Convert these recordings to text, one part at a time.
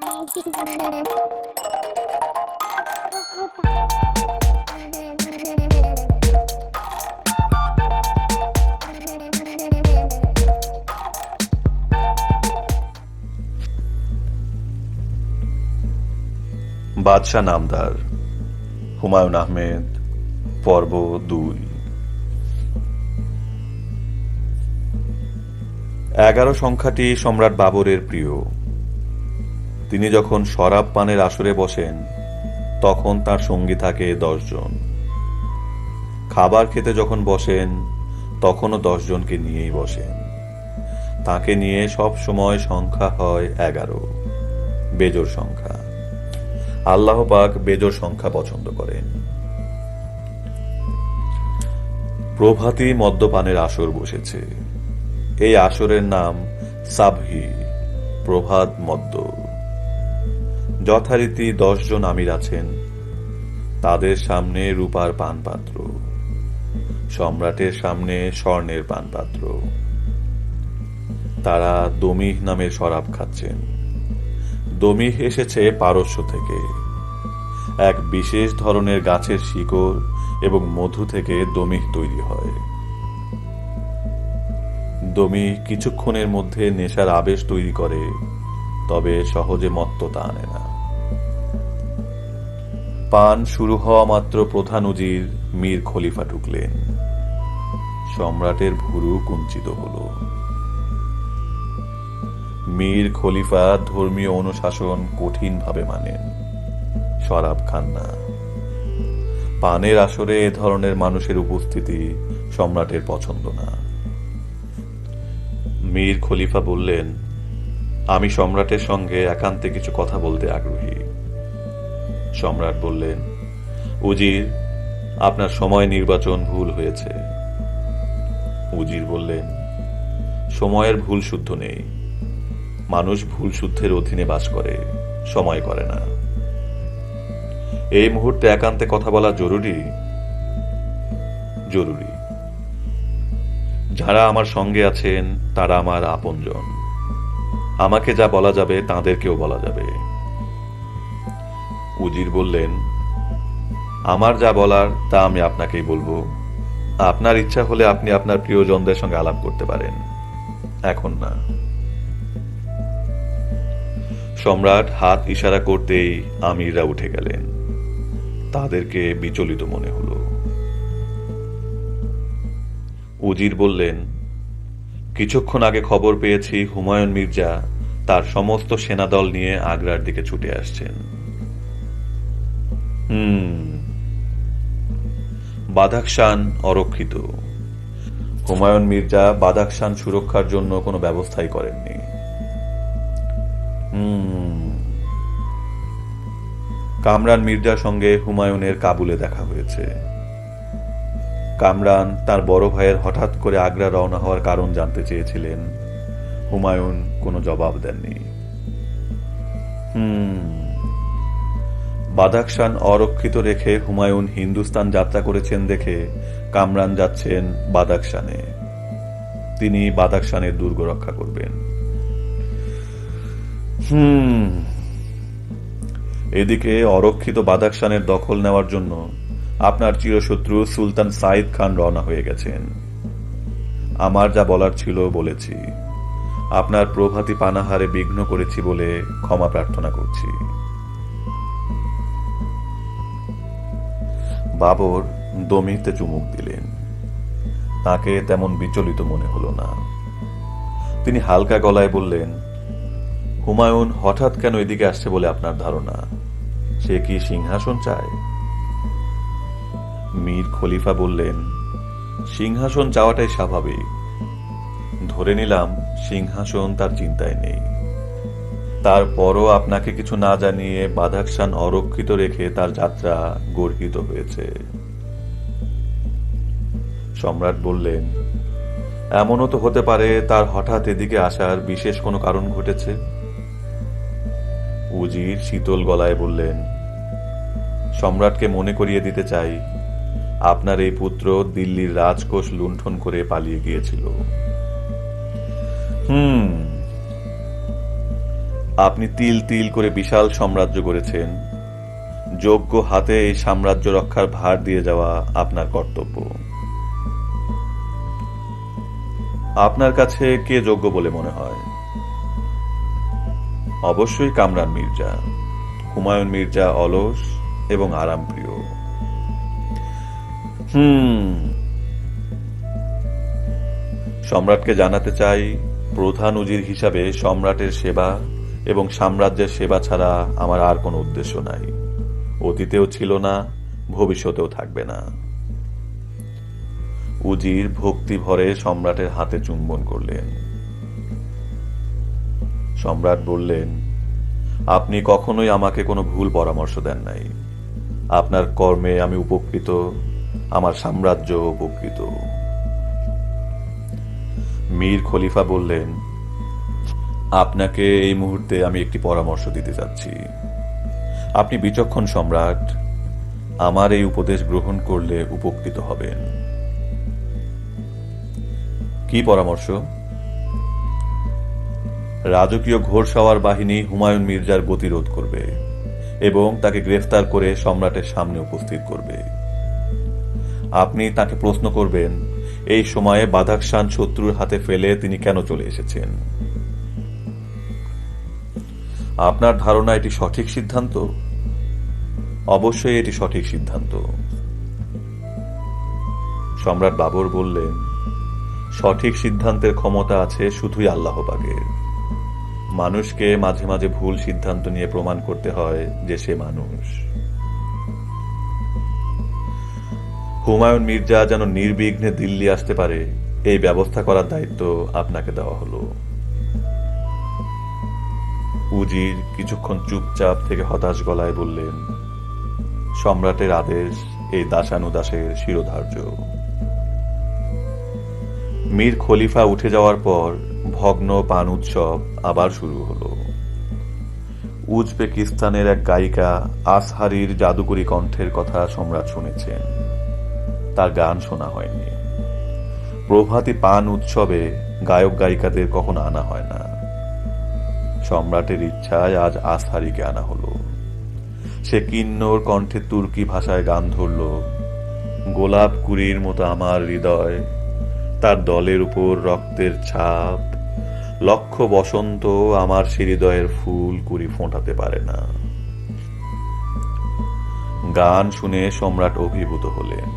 বাদশাহ নামদার হুমায়ুন আহমেদ পর্ব দুই। এগারো সংখ্যাটি সম্রাট বাবরের প্রিয়। তিনি যখন শরাব পানের আসরে বসেন, তখন তার সঙ্গী থাকে দশজন। খাবার খেতে যখন বসেন, তখনও দশজনকে নিয়েই বসেন। তাকে নিয়ে সব সময় সংখ্যা হয় এগারো, বেজোর সংখ্যা। আল্লাহ পাক বেজোর সংখ্যা পছন্দ করেন। প্রভাতী মদ্যপানের আসর বসেছে। এই আসরের নাম সাবহি, প্রভাত মদ্য। যথারীতি দশজন আমির আছেন। তাদের সামনে রূপার পানপাত্র। সম্রাটের সামনে স্বর্ণের পানপাত্র। তারা দমিহ নামে শরাব খাচ্ছেন। দমিহ এসেছে পারস্য থেকে। এক বিশেষ ধরনের গাছের শিকড় এবং মধু থেকে দমিহ তৈরি হয়। দমিহ কিছুক্ষণের মধ্যে নেশার আবেশ তৈরি করে, তবে সহজে মত্ততা আনে না। পান শুরু হওয়া মাত্র প্রধান উজির মীর খলিফা ঢুকলেন। সম্রাটের ভুরু কুঞ্চিত হলো। মীর খলিফা ধর্মীয় অনুশাসন কঠিনভাবে মানেন। শরাব খান না। পানের আসরে এ ধরনের মানুষের উপস্থিতি সম্রাটের পছন্দ না। মীর খলিফা বললেন, আমি সম্রাটের সঙ্গে একান্তে কিছু কথা বলতে আগ্রহী। সম্রাট বললেন, উজির, আপনার সময় নির্বাচন ভুল হয়েছে। উজির বললেন, সময়ের ভুল শুদ্ধ নেই। মানুষ ভুল শুদ্ধের অধীনে বাস করে, সময় করে না। এই মুহূর্তে একান্তে কথা বলা জরুরি? জরুরি। যারা আমার সঙ্গে আছেন, তারা আমার আপনজন। আমাকে যা বলা যাবে, তাদেরকেও বলা যাবে। উজির বললেন, আমার যা বলার, তা আমি আপনাকেই বলব। আপনার ইচ্ছা হলে আপনি আপনার প্রিয়জনদের সঙ্গে আলাপ করতে পারেন। এখন না। সম্রাট হাত ইশারা করতেই আমিররা উঠে গেলেন। তাদেরকে বিচলিত মনে হলো। উজির বললেন, কিছুক্ষণ আগে খবর পেয়েছি হুমায়ুন মির্জা তার সমস্ত সেনাদল নিয়ে আগ্রার দিকে ছুটে আসছেন। হুম। বাদাকশান অরক্ষিত। হুমায়ুন মির্জা বাদাকশান সুরক্ষার জন্য কোনো ব্যবস্থাই করেননি। কামরান মির্জার সঙ্গে হুমায়ুনের কাবুলে দেখা হয়েছে। কামরান তার বড় ভাইয়ের হঠাৎ করে আগ্রা রওনা হওয়ার কারণ জানতে চেয়েছিলেন। হুমায়ুন কোনো জবাব দেননি। হুম। বাদাকশান অরক্ষিত রেখে হুমায়ুন হিন্দুস্তান যাত্রা করেছেন দেখে কামরান যাচ্ছেন বাদাকশানে তিনি বাদাকশানের দুর্গ রক্ষা করবেন। হুম। এদিকে অরক্ষিত বাদাকশানের দখল নেওয়ার জন্য আপনার চিরশত্রু সুলতান সাইদ খান রওনা হয়ে গেছেন। আমার যা বলার ছিল বলেছি। আপনার প্রভাতী পানাহারে বিঘ্ন করেছি বলে ক্ষমা প্রার্থনা করছি। বাবর দমিতে চুমুক দিলেন। তাকে তেমন বিচলিত মনে হলো না। তিনি হালকা গলায় বললেন, হুমায়ুন হঠাৎ কেন এদিকে আসছে বলে আপনার ধারণা? সে কি সিংহাসন চায়? মীর খলিফা বললেন, সিংহাসন চাওয়াটাই স্বাভাবিক। ধরে নিলাম, সিংহাসন তার চিন্তায় নেই। তারপরও আপনাকে কিছু না জানিয়ে বাধাকসান অরক্ষিত রেখে তার যাত্রা গর্হিত হয়েছে। সম্রাট বললেন, এমনও তো হতে পারে তার হঠাৎ এদিকে আসার বিশেষ কোনো কারণ ঘটেছে? উজির শীতল গলায় বললেন, সম্রাটকে মনে করিয়ে দিতে চাই, আপনার এই পুত্র দিল্লির রাজকোষ লুণ্ঠন করে পালিয়ে গিয়েছিল। হুম আপনি তিল তিল করে বিশাল সাম্রাজ্য গড়েছেন। যোগ্য হাতে এই সাম্রাজ্য রক্ষার ভার দিয়ে যাওয়া আপনার কর্তব্য। আপনার কাছে কে যোগ্য বলে মনে হয়? অবশ্যই কামরান মির্জা, হুমায়ুন মির্জা অলস এবং আরামপ্রিয়। হুম, সম্রাটকে জানাতে চাই প্রধান উজির হিসাবে সম্রাটের সেবা। এবং সাম্রাজ্যের সেবা ছাড়া আমার আর কোনো উদ্দেশ্য নাই। অতীতেও ছিল না, ভবিষ্যতেও থাকবে না। উজির ভক্তি ভরে সম্রাটের হাতে চুম্বন করলেন। সম্রাট বললেন, আপনি কখনোই আমাকে কোনো ভুল পরামর্শ দেন নাই। আপনার কর্মে আমি উপকৃত, আমার সাম্রাজ্য উপকৃত। মীর খলিফা বললেন আপনাকে এই মুহূর্তে আমি একটি পরামর্শ দিতে চাচ্ছি আপনি বিচক্ষণ সম্রাট, আমার এই উপদেশ গ্রহণ করলে উপকৃত হবেন। কি পরামর্শ? রাজকীয় ঘোরসাওয়ার বাহিনী হুমায়ুন মির্জার গতিরোধ করবে এবং তাকে গ্রেফতার করে সম্রাটের সামনে উপস্থিত করবে। আপনি তাকে প্রশ্ন করবেন, এই সময়ে বাদাকশান শত্রুর হাতে ফেলে তিনি কেন চলে এসেছেন? আপনার ধারণা এটি সঠিক সিদ্ধান্ত? অবশ্যই এটি সঠিক সিদ্ধান্ত। সম্রাট বাবর বললেন, সঠিক সিদ্ধান্তের ক্ষমতা আছে শুধুই আল্লাহ পাকের। মানুষকে মাঝে মাঝে ভুল সিদ্ধান্ত নিয়ে প্রমাণ করতে হয় যে সে মানুষ। হুমায়ুন মির্জা যেন নির্বিঘ্নে দিল্লি আসতে পারে, এই ব্যবস্থা করার দায়িত্ব আপনাকে দেওয়া হলো। উজির কিছুক্ষণ চুপচাপ থেকে হতাশ গলায় বললেন, সম্রাটের আদেশ এই দাসানুদাসের শিরোধার্য। মীর খলিফা উঠে যাওয়ার পর ভগ্ন পান উৎসব আবার শুরু হলো। উজবেকিস্তানের এক গায়িকা আসহারির জাদুকরী কণ্ঠের কথা সম্রাট শুনেছেন। তার গান শোনা হয়নি। প্রভাতী পান উৎসবে গায়ক গায়িকাদের কখনো আনা হয় না। সম্রাটের ইচ্ছায় আজ আসহারিকে আনা হলো। সে কিন্নর কণ্ঠে তুর্কি ভাষায় গান ধরল, গোলাপ কুড়ির মতো আমার হৃদয়, তার দলের উপর রক্তের ছাপ, লক্ষ বসন্ত আমার সে হৃদয়ের ফুল কুড়ি ফোঁটাতে পারে না। গান শুনে সম্রাট অভিভূত হলেন।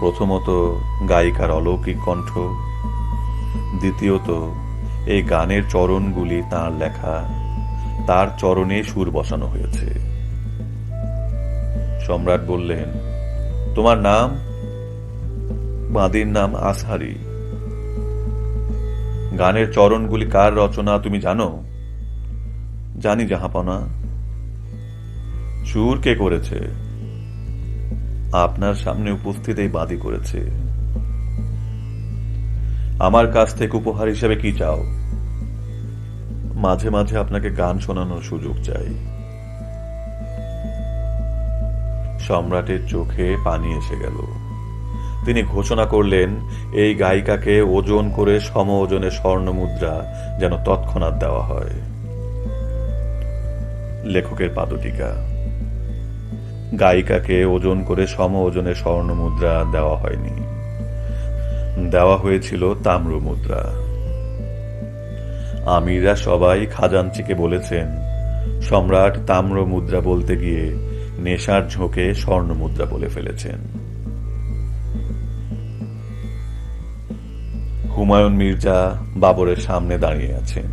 প্রথমত গায়িকার অলৌকিক কণ্ঠ, দ্বিতীয়ত এই গানের চরণগুলি তার লেখা। তার চরণে সুর বসানো হয়েছে। সম্রাট বললেন, তোমার নাম? বাঁদির নাম আসহারি গানের চরণগুলি কার রচনা তুমি জানো? জানি জাহাপনা। সুর কে করেছে? আপনার সামনে উপস্থিত এই বাদী করেছে। আমার কাছ থেকে উপহার হিসেবে কি চাও? মাঝে মাঝে আপনাকে গান শোনানোর সুযোগ চাই। সম্রাটের চোখে পানি এসে গেল। তিনি ঘোষণা করলেন, এই গায়িকাকে ওজন করে সম ওজনে স্বর্ণ মুদ্রা যেন তৎক্ষণাৎ দেওয়া হয়। লেখকের পাদটিকা। গায়িকাকে ওজন করে সম ওজনে স্বর্ণ মুদ্রা দেওয়া হয়নি। দেওয়া হয়েছিল তাম্র মুদ্রা আমিরা সবাই খাজাঞ্চিকে বলেছেন, সম্রাট তাম্র মুদ্রা বলতে গিয়ে নেশার ঝোঁকে স্বর্ণ মুদ্রা বলে ফেলেছেন। হুমায়ুন মির্জা বাবরের সামনে দাঁড়িয়ে আছেন।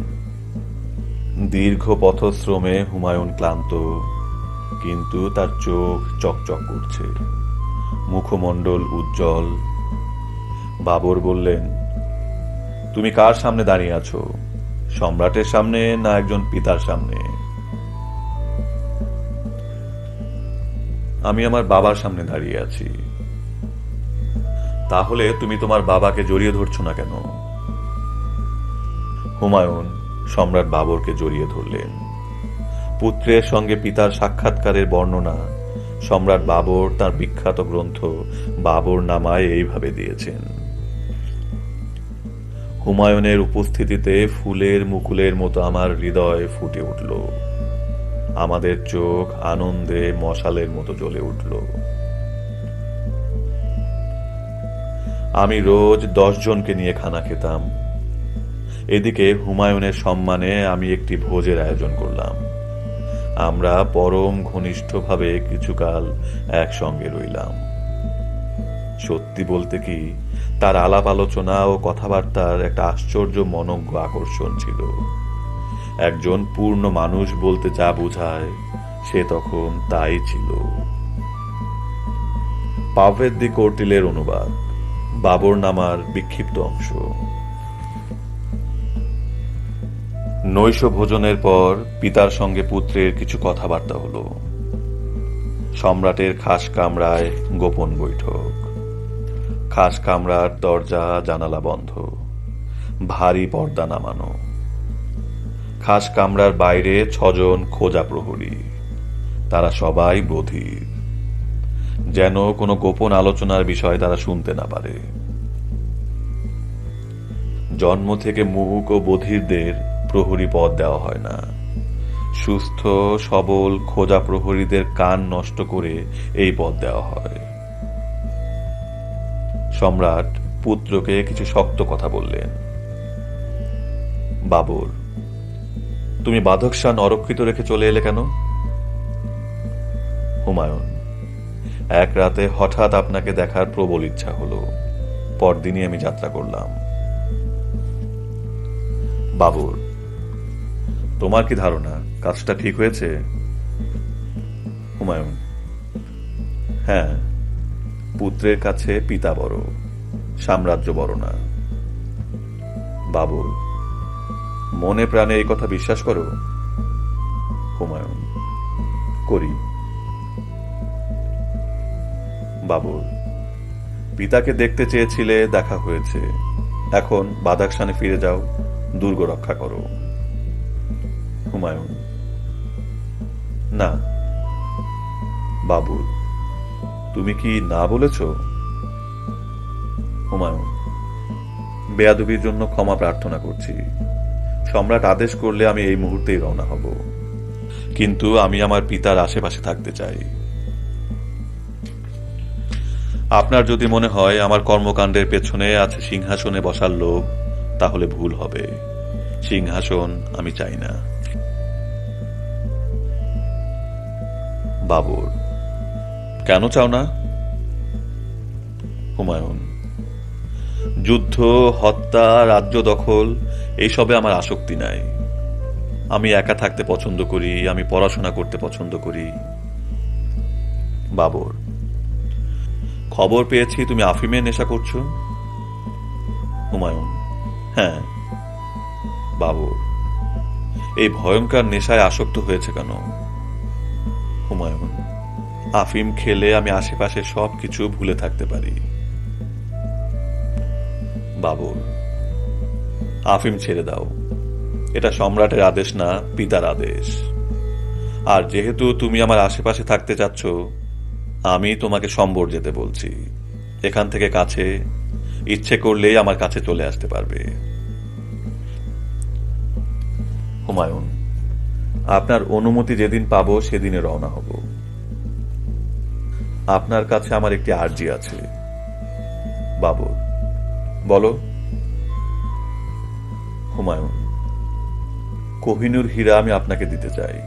দীর্ঘ পথশ্রমে হুমায়ুন ক্লান্ত, কিন্তু তার চোখ চকচক করছে। মুখমণ্ডল উজ্জ্বল। বাবর বললেন, তুমি কার সামনে দাঁড়িয়ে আছো? সম্রাটের সামনে না একজন পিতার সামনে? আমি আমার বাবার সামনে দাঁড়িয়ে আছি। তাহলে তুমি তোমার বাবাকে জড়িয়ে ধরছো না কেন? হুমায়ুন, সম্রাট বাবরকে জড়িয়ে ধরলেন। পুত্রের সঙ্গে পিতার সাক্ষাৎকারের বর্ণনা সম্রাট বাবর তার বিখ্যাত গ্রন্থ বাবর নামায় এইভাবে দিয়েছেন। হুমায়ুনের উপস্থিতিতে ফুলের মুকুলের মতো আমার হৃদয় ফুটে উঠল। আমাদের চোখ আনন্দে মশালের মতো জ্বলে উঠল। আমি রোজ জনকে নিয়ে খানা খেতাম। এদিকে হুমায়ুনের সম্মানে আমি একটি ভোজের আয়োজন করলাম। আমরা পরম ঘনিষ্ঠভাবে কিছুকাল একসঙ্গে রইলাম। সত্যি বলতে কি তার আলাপ আলোচনা ও কথাবার্তার একটা আশ্চর্য মনজ্ঞ আকর্ষণ ছিল। একজন পূর্ণ মানুষ বলতে যা বোঝায়, সে তখন তাই ছিল। পাভেদ দি অনুবাদ বাবর নামার বিক্ষিপ্ত অংশ। নৈশ ভোজনের পর পিতার সঙ্গে পুত্রের কিছু কথাবার্তা হলো। সম্রাটের খাস কামরায় গোপন বৈঠক। খাস কামরার দরজা, জানালা বন্ধ। ভারী পর্দা নামানো। খাস কামরার বাইরে ছজন খোঁজা প্রহরী। তারা সবাই বধির। যেন কোনো গোপন আলোচনার বিষয় তারা শুনতে না পারে। জন্ম থেকে মুহুক ও বধিরদের প্রহরী পদ দেওয়া হয় না। সুস্থ, সবল, খোঁজা প্রহরীদের কান নষ্ট করে এই পদ দেওয়া হয়। সম্রাট পুত্রকে কিছু শক্ত কথা বললেন। বাবর, তুমি বাধকশান অরক্ষিত রেখে চলে এলে কেন? হুমায়ুন, এক রাতে হঠাৎ আপনাকে দেখার প্রবল ইচ্ছা হলো। পরদিনই আমি যাত্রা করলাম। বাবর, তোমার কি ধারণা? কাজটা ঠিক হয়েছে? হুমায়ুন হ্যাঁ পুত্রের কাছে পিতা বড়, সাম্রাজ্য বড় না। বাবু, মনে প্রাণে এই কথা বিশ্বাস করো? হুমায়ুন, করি। বাবুর পিতাকে দেখতে চেয়েছিলে, দেখা হয়েছে। এখন বাদাকশানে ফিরে যাও, দুর্গ রক্ষা করো। হুমায়ুন, না। বাবুল তুমি কি না বলেছ? হুমায়ুন, বেয়াদবির জন্য ক্ষমা প্রার্থনা করছি। সম্রাট আদেশ করলে আমি এই মুহূর্তেই রওনা হব। কিন্তু আমি আমার পিতার আশেপাশে থাকতে চাই। আপনার যদি মনে হয় আমার কর্মকাণ্ডের পেছনে আছে সিংহাসনে বসার লোক তাহলে ভুল হবে। সিংহাসন আমি চাই না। বাবর কেন চাও না? হুমায়ুন, যুদ্ধ, হত্যা, রাজ্য দখল, এইসবে আমার আসক্তি নাই। আমি একা থাকতে পছন্দ করি, আমি পড়াশোনা করতে পছন্দ করি। বাবর, খবর পেয়েছি, তুমি আফিমের নেশা করছ? হুমায়ুন হ্যাঁ। বাবর, এই ভয়ঙ্কর নেশায় আসক্ত হয়েছে কেন? হুমায়ুন আফিম খেলে আমি আশেপাশে সব কিছু ভুলে থাকতে পারি। বাবর আফিম ছেড়ে দাও। এটা সম্রাটের আদেশ না, পিতার আদেশ। আর যেহেতু তুমি আমার আশেপাশে থাকতে চাচ্ছ, আমি তোমাকে সম্বর যেতে বলছি। এখান থেকে কাছে, ইচ্ছে করলেই আমার কাছে চলে আসতে পারবে। হুমায়ুন, আপনার অনুমতি যেদিন পাবো সেদিনে রওনা হব। আপনার কাছে আমার একটি আর্জি আছে। বাবর বলো। হুমায়ুন, কোহিনুর হীরা আমি আপনাকে দিতে চাই।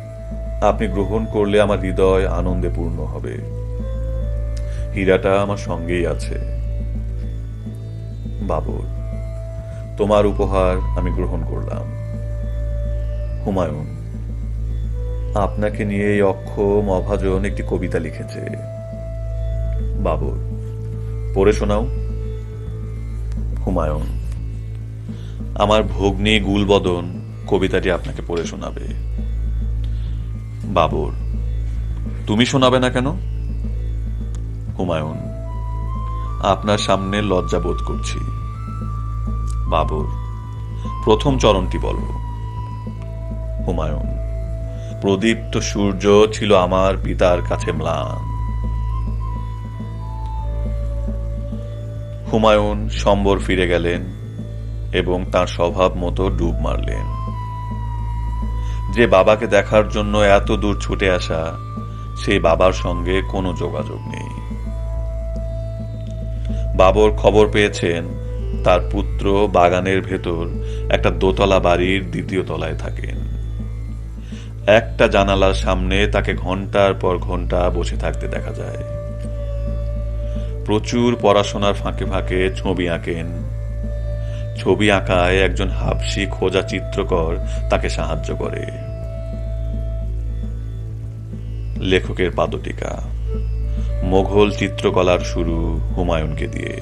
আপনি গ্রহণ করলে আমার হৃদয় আনন্দে পূর্ণ হবে। হীরাটা আমার সঙ্গেই আছে। বাবর তোমার উপহার আমি গ্রহণ করলাম। হুমায়ুন, আপনাকে নিয়ে এই অক্ষম অভাজন একটি কবিতা লিখেছে। বাবর। পড়ে শোনাও। হুমায়ুন, আমার ভগ্নী গুলবদন কবিতাটি আপনাকে পড়ে শোনাবে। বাবর, তুমি শোনাবে না কেন? হুমায়ুন, আপনার সামনে লজ্জা বোধ করছি। বাবর, প্রথম চরণটি বলো। হুমায়ুন, প্রদীপ্ত সূর্য ছিল আমার পিতার কাছে ম্লান। হুমায়ুন সম্বর ফিরে গেলেন এবং তার স্বভাব মতো ডুব মারলেন। যে বাবাকে দেখার জন্য এত দূর ছুটে আসা সেই বাবার সঙ্গে কোনো যোগাযোগ নেই। বাবর খবর পেয়েছেন, তার পুত্র বাগানের ভেতর একটা দোতলা বাড়ির দ্বিতীয় তলায় থাকেন। একটা জানালার সামনে তাকে ঘণ্টার পর ঘণ্টা বসে থাকতে দেখা যায়। প্রচুর পড়াশোনার ফাঁকে ফাঁকে ছবি আঁকেন। ছবি আঁকায় একজন হাবসি খোঁজা চিত্রকর তাকে সাহায্য করে। লেখকের পাদটিকা। মোঘল চিত্রকলার শুরু হুমায়ুনকে দিয়ে।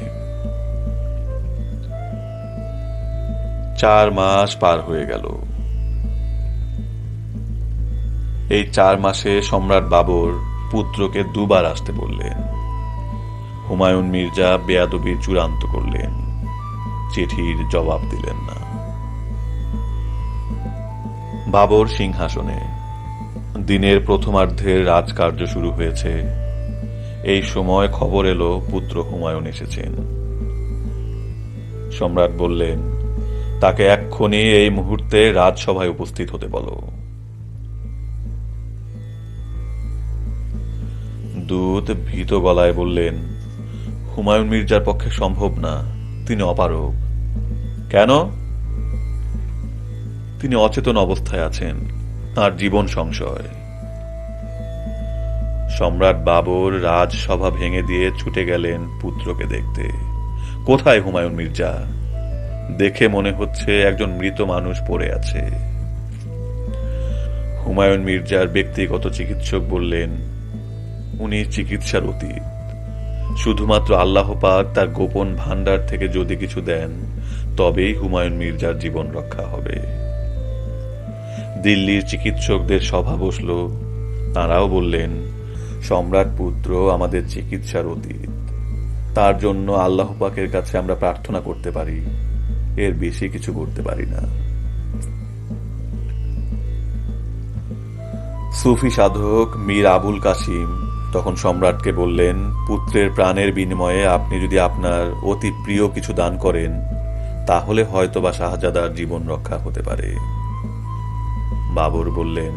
চার মাস পার হয়ে গেল। এই চার মাসে সম্রাট বাবর পুত্রকে দুবার আসতে বললেন। হুমায়ুন মির্জা বেয়াদবি চূড়ান্ত করলেন। চিঠির জবাব দিলেন না। বাবর সিংহাসনে দিনের প্রথমার্ধের রাজকার্য শুরু হয়েছে। এই সময় খবর এলো, পুত্র হুমায়ুন এসেছেন। সম্রাট বললেন, তাকে এক্ষুনি এই মুহূর্তে রাজসভায় উপস্থিত হতে বলো। দূত ভীত গলায় বললেন হুমায়ুন মির্জার পক্ষে সম্ভব না। তিনি অপারগ। কেন? তিনি অচেতন অবস্থায় আছেন। তার জীবন সংশয়। সম্রাট বাবর রাজসভা ভেঙে দিয়ে ছুটে গেলেন পুত্রকে দেখতে। কোথায় হুমায়ুন মির্জা? দেখে মনে হচ্ছে একজন মৃত মানুষ পড়ে আছে। হুমায়ুন মির্জার ব্যক্তিগত চিকিৎসক বললেন, উনি চিকিৎসার অতীত। শুধুমাত্র আল্লাহ পাক তার গোপন ভান্ডার থেকে যদি কিছু দেন, তবেই হুমায়ুন মির্জার জীবন রক্ষা হবে। দিল্লির চিকিৎসকদের সভা বসল। তারাও বললেন, সম্রাট পুত্র আমাদের চিকিৎসার অতীত। তার জন্য আল্লাহ পাকের কাছে আমরা প্রার্থনা করতে পারি। এর বেশি কিছু করতে পারি না। সুফি সাধক মীর আবুল কাসিম তখন সম্রাটকে বললেন, পুত্রের প্রাণের বিনিময়ে আপনি যদি আপনার অতি প্রিয় কিছু দান করেন, তাহলে হয়তোবা শাহজাদার জীবন রক্ষা হতে পারে। বাবর বললেন,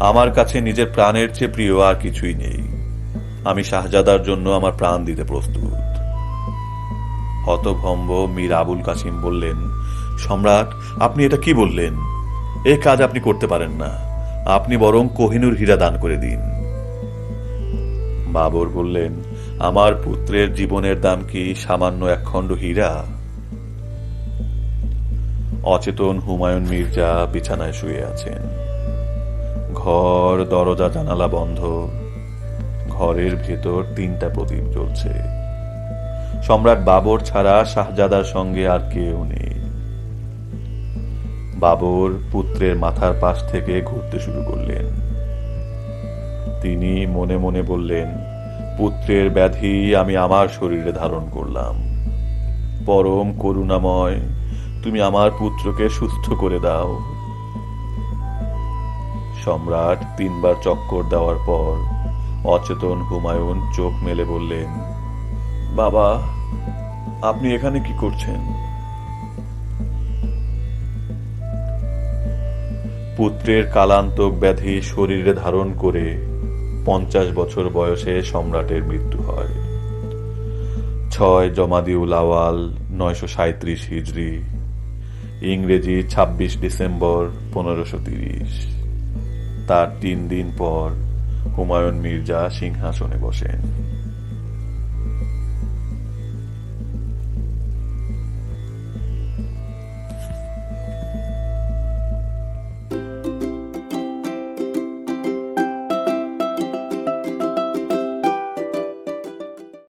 আমার কাছে নিজের প্রাণের চেয়ে প্রিয় আর কিছুই নেই। আমি শাহজাদার জন্য আমার প্রাণ দিতে প্রস্তুত। হতভম্ব মীর আবুল কাসিম বললেন, সম্রাট, আপনি এটা কি বললেন? এ কাজ আপনি করতে পারেন না। আপনি বরং কোহিনুর হীরা দান করে দিন। বাবর বললেন, আমার পুত্রের জীবনের দাম কি সামান্য একখণ্ড হীরা? অচেতন হুমায়ুন মির্জা বিছানায় শুয়ে আছেন। ঘর, দরজা, জানালা বন্ধ। ঘরের ভেতর তিনটা প্রদীপ জ্বলছে। সম্রাট বাবর ছাড়া শাহজাদার সঙ্গে আর কেউ নেই। বাবর পুত্রের মাথার পাশ থেকে ঘুরতে শুরু করলেন। তিনি মনে মনে বললেন, পুত্রের ব্যাধি আমি আমার শরীরে ধারণ করলাম। পরম করুণাময়, তুমি আমার পুত্রকে সুস্থ করে দাও। সম্রাট তিনবার চক্কর দেওয়ার পর অচেতন হুমায়ুন চোখ মেলে বললেন, বাবা, আপনি এখানে কি করছেন? পুত্রের কালান্তক ব্যাধি শরীরে ধারণ করে পঞ্চাশ বছর বয়সে সম্রাটের মৃত্যু হয়। ছয় জমাদিউল আওয়াল, নয়শো সাঁত্রিশ হিজড়ি ইংরেজি ছাব্বিশ ডিসেম্বর পনেরোশো তিরিশ। তার তিন দিন পর হুমায়ুন মির্জা সিংহাসনে বসেন।